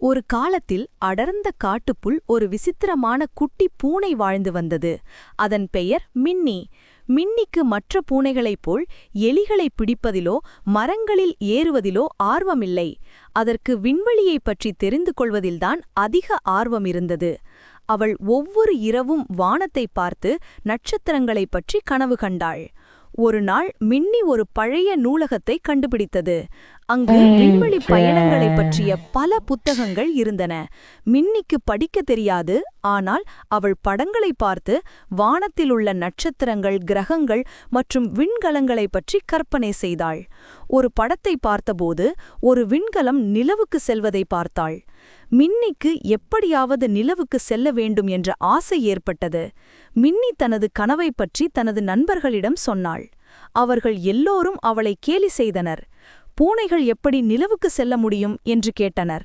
ஒரு காலத்தில் அடர்ந்த காட்டுப்புல் ஒரு விசித்திரமான குட்டி பூனை வாழ்ந்து வந்தது. அதன் பெயர் மின்னி. மின்னிக்கு மற்ற பூனைகளைப் போல் எலிகளை பிடிப்பதிலோ மரங்களில் ஏறுவதிலோ ஆர்வமில்லை. அதற்கு விண்வெளியைப் பற்றி தெரிந்து கொள்வதில்தான் அதிக ஆர்வம் இருந்தது. அவள் ஒவ்வொரு இரவும் வானத்தை பார்த்து நட்சத்திரங்களைப் பற்றி கனவு கண்டாள். ஒரு நாள் மின்னி ஒரு பழைய நூலகத்தை கண்டுபிடித்தது. அங்கு விண்வெளி பயணங்களைப் பற்றிய பல புத்தகங்கள் இருந்தன. மின்னிக்கு படிக்க தெரியாது ஆனால் அவள் படங்களை பார்த்து வானத்தில் உள்ள நட்சத்திரங்கள் கிரகங்கள் மற்றும் விண்கலங்களைப் பற்றி கற்பனை செய்தாள். ஒரு படத்தை பார்த்தபோது ஒரு விண்கலம் நிலவுக்கு செல்வதை பார்த்தாள். மின்னிக்கு எப்படியாவது நிலவுக்கு செல்ல வேண்டும் என்ற ஆசை ஏற்பட்டது. மின்னி தனது கனவைப் பற்றி தனது நண்பர்களிடம் சொன்னாள். அவர்கள் எல்லோரும் அவளை கேலி செய்தனர். பூனைகள் எப்படி நிலவுக்கு செல்ல முடியும் என்று கேட்டனர்.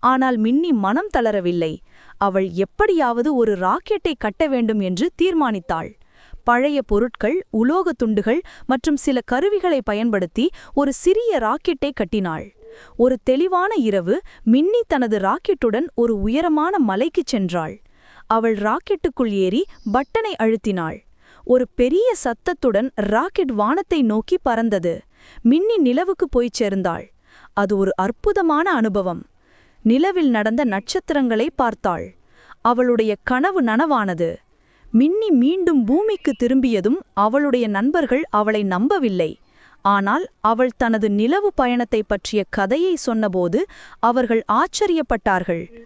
ஆனால் மின்னி மனம் தளரவில்லை. அவள் எப்படியாவது ஒரு ராக்கெட்டை கட்ட வேண்டும் என்று தீர்மானித்தாள். பழைய பொருட்கள் உலோகத் துண்டுகள் மற்றும் சில கருவிகளை பயன்படுத்தி ஒரு சிறிய ராக்கெட்டை கட்டினாள். ஒரு தெளிவான இரவு மின்னி தனது ராக்கெட்டுடன் ஒரு உயரமான மலைக்குச் சென்றாள். அவள் ராக்கெட்டுக்குள் ஏறி பட்டனை அழுத்தினாள். ஒரு பெரிய சத்தத்துடன் ராக்கெட் வானத்தை நோக்கி பறந்தது. மின்னி நிலவுக்கு போய்ச் சேர்ந்தாள். அது ஒரு அற்புதமான அனுபவம். நிலவில் நடந்த நட்சத்திரங்களை பார்த்தாள். அவளுடைய கனவு நனவானது. மின்னி மீண்டும் பூமிக்கு திரும்பியதும் அவளுடைய நண்பர்கள் அவளை நம்பவில்லை. ஆனால் அவள் தனது நிலவு பயணத்தைப் பற்றிய கதையை சொன்னபோது அவர்கள் ஆச்சரியப்பட்டார்கள்.